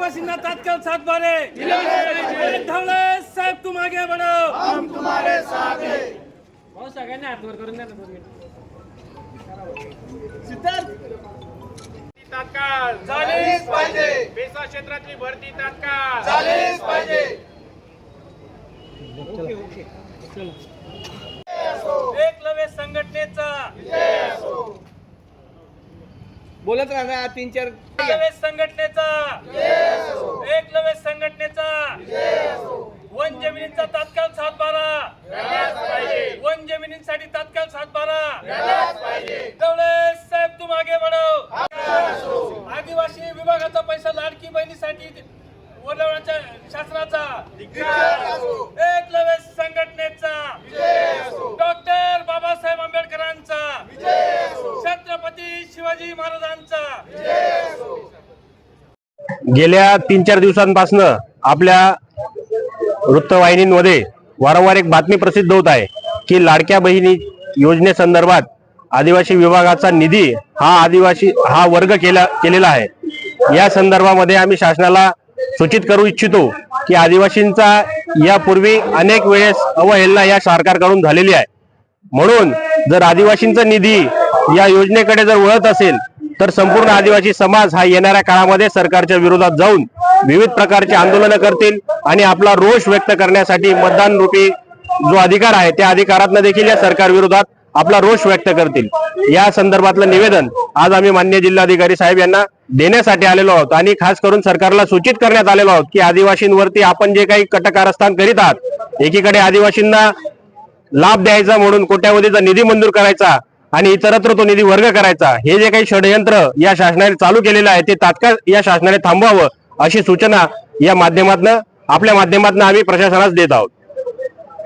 आदिवासींना तात्काळ सातबारे ढवळे साहेब तुम आगे बढ़ो भाऊ सगळ्यांनी हातवर करून द्या. तात्काळ. झालीच पाहिजे. बेसा क्षेत्रातली भरती तात्काळ. झालीच पाहिजे. एकलव्य संघटनेचा. बोलत राहा तीन चार. एकलव्य संघटनेचा. संघटनेचा. वन जमिनींचा तात्काळ सातबारा. वन जमिनींसाठी तात्काळ सातबारा. साहेब तू मागे वाढव आदिवासी विभागाचा पैसा लाडकी बहिणीसाठी वडवण्याच्या शासनाचा. एकलव्य संघटनेचा. डॉक्टर बाबासाहेब आंबेडकरांचा. छत्रपती शिवाजी महाराजांचा. गेल्या तीन चार दिवसांपासून आपल्या वृत्तवाहिनींमध्ये वारंवार एक बातमी प्रसिद्ध होत आहे की लाडक्या बहिणी योजनेसंदर्भात आदिवासी विभागाचा निधी हा आदिवासी हा वर्ग केला केलेला आहे. या संदर्भामध्ये आम्ही शासनाला सूचित करू इच्छितो की आदिवासींचा यापूर्वी अनेक वेळेस अवहेलना या सरकारकडून झालेली आहे. म्हणून जर आदिवासींचा निधी या योजनेकडे जर वळत असेल तर संपूर्ण आदिवासी समाज हा येणाऱ्या काळामध्ये सरकारच्या विरोधात जाऊन विविध प्रकारचे आंदोलनं करतील आणि आपला रोष व्यक्त करण्यासाठी मतदान रूपी जो अधिकार आहे त्या अधिकारातनं देखील या सरकार विरोधात आपला रोष व्यक्त करतील. या संदर्भातलं निवेदन आज आम्ही मान्य जिल्हाधिकारी साहेब यांना देण्यासाठी आलेलो आहोत आणि खास करून सरकारला सूचित करण्यात आलेलो आहोत की आदिवासींवरती आपण जे काही कटकारस्थान करीत आहात एकीकडे आदिवासींना लाभ द्यायचा म्हणून कोट्यावधीचा निधी मंजूर करायचा आणि इतरत्र तो निधी वर्ग करायचा. हे जे काही षडयंत्र या शासनाने चालू केलेलं आहे ते तात्काळ या शासनाने थांबवावं अशी सूचना या माध्यमातून आपल्या माध्यमातून आम्ही प्रशासनास देत आहोत.